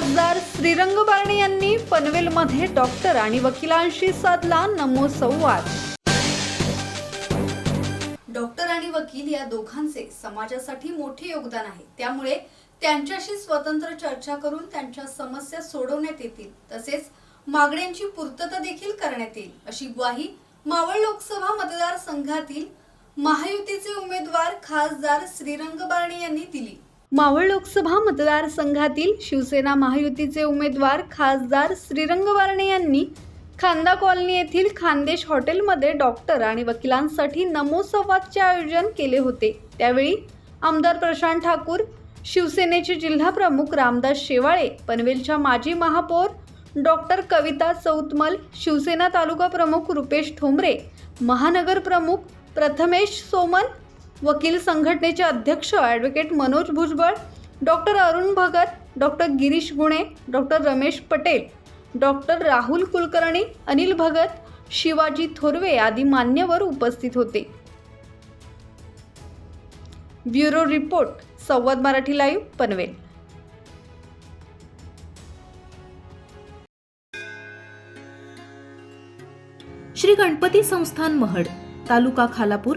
खासदार श्रीरंग बारणे यांनी पनवेलमध्ये डॉक्टर आणि वकिलांशी साधला नमो संवाद डॉक्टर आणि वकील या दोघांचे समाजासाठी मोठे योगदान आहे. त्यामुळे त्यांच्याशी स्वतंत्र चर्चा करून त्यांच्या समस्या सोडवण्यात येतील. तसेच मागण्यांची पूर्तता देखील करण्यात येईल अशी ग्वाही मावळ लोकसभा मतदारसंघातील महायुतीचे उमेदवार खासदार श्रीरंग बारणे यांनी दिली. मावळ लोकसभा मतदारसंघातील शिवसेना महायुतीचे उमेदवार खासदार श्रीरंग वारणे यांनी खांदा कॉलनी येथील खानदेश हॉटेलमध्ये डॉक्टर आणि वकिलांसाठी नमो संवादचे आयोजन केले होते. त्यावेळी आमदार प्रशांत ठाकूर शिवसेनेचे जिल्हा प्रमुख रामदास शेवाळे पनवेलच्या माजी महापौर डॉक्टर कविता चौतमल शिवसेना तालुका प्रमुख रुपेश ठोंबरे महानगर प्रमुख प्रथमेश सोमन वकील संघटनेचे अध्यक्ष advocate Manoj Bhujbal doctor Arun Bhagat doctor Girish Gune doctor Ramesh Patel doctor Rahul Kulkarni Anil Bhagat Shivaji Thorve आदी मान्यवर उपस्थित होते. Bureau report Samvad Marathi live Panvel. Shri Ganpati Sansthan Mahad taluka Khalapur